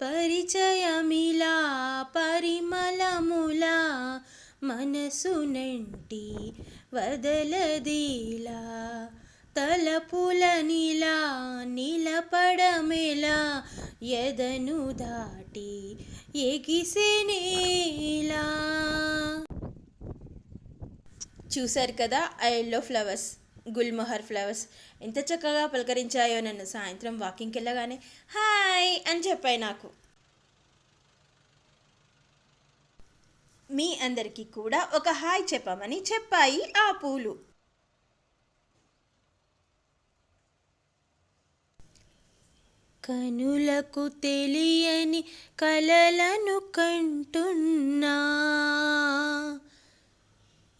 పరిచయమిలా పరిమళములా మనసు నంటి వదలదీలా తలపులనిలా నిలపడమెలా ఎదను దాటి ఎగిసినేలా చూశారు కదా ఆ ఎల్లో ఫ్లవర్స్ గుల్మొహర్ ఫ్లవర్స్. ఎంత చక్కగా పలకరించాయో నన్ను సాయంత్రం వాకింగ్కి వెళ్ళగానే హాయ్ అని చెప్పాయి నాకు. మీ అందరికీ కూడా ఒక హాయ్ చెప్పమని చెప్పాయి ఆ పూలు. కనులకు తెలియని కలలను కంటున్నా.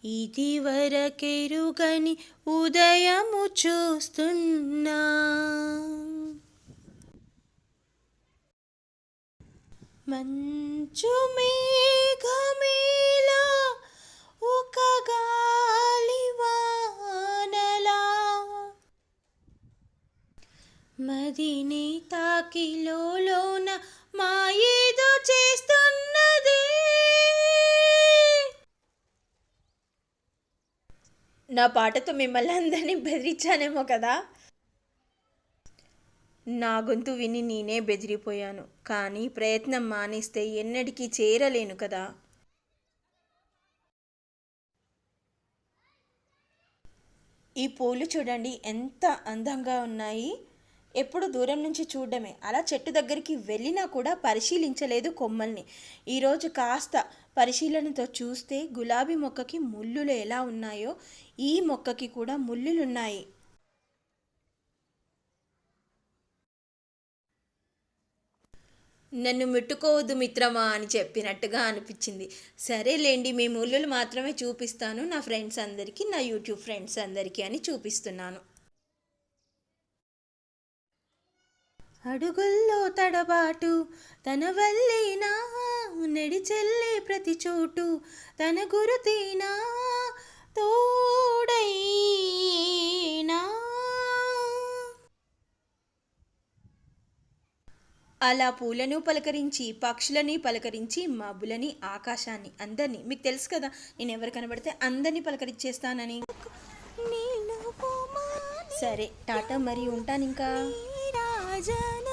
ఇది వరకెరుగని ఉదయము చూస్తున్నా. మంచు మేఘమేలా ఒక గాలివానలా మదిని తాకిలోన నా పాటతో మిమ్మల్ని అందరినీ బెదిరించానేమో కదా. నా గొంతు విని నేనే బెదిరిపోయాను. కానీ ప్రయత్నం మానేస్తే ఎన్నటికీ చేరలేను కదా. ఈ పూలు చూడండి ఎంత అందంగా ఉన్నాయి. ఎప్పుడు దూరం నుంచి చూడడమే. అలా చెట్టు దగ్గరికి వెళ్ళినా కూడా పరిశీలించలేదు కొమ్మల్ని. ఈరోజు కాస్త పరిశీలనతో చూస్తే గులాబీ మొక్కకి ముళ్ళులు ఎలా ఉన్నాయో ఈ మొక్కకి కూడా ముళ్ళులున్నాయి. నన్ను ముట్టుకోవద్దు మిత్రమా అని చెప్పినట్టుగా అనిపించింది. సరేలేండి మీ ముళ్ళులు మాత్రమే చూపిస్తాను. నా ఫ్రెండ్స్ అందరికీ నా యూట్యూబ్ ఫ్రెండ్స్ అందరికీ అని చూపిస్తున్నాను. అడుగుల్లో తడబాటు. తన వల్లేనా నడిచెల్లే ప్రతి చోటు. తన గురుతీనా తోడైనా అలా పూలను పలకరించి పక్షులని పలకరించి మబ్బులని ఆకాశాన్ని అందరినీ. మీకు తెలుసు కదా నేను ఎవరు కనబడితే అందరినీ పలకరించేస్తానని. సరే టాటా మరి ఉంటాను ఇంకా भजन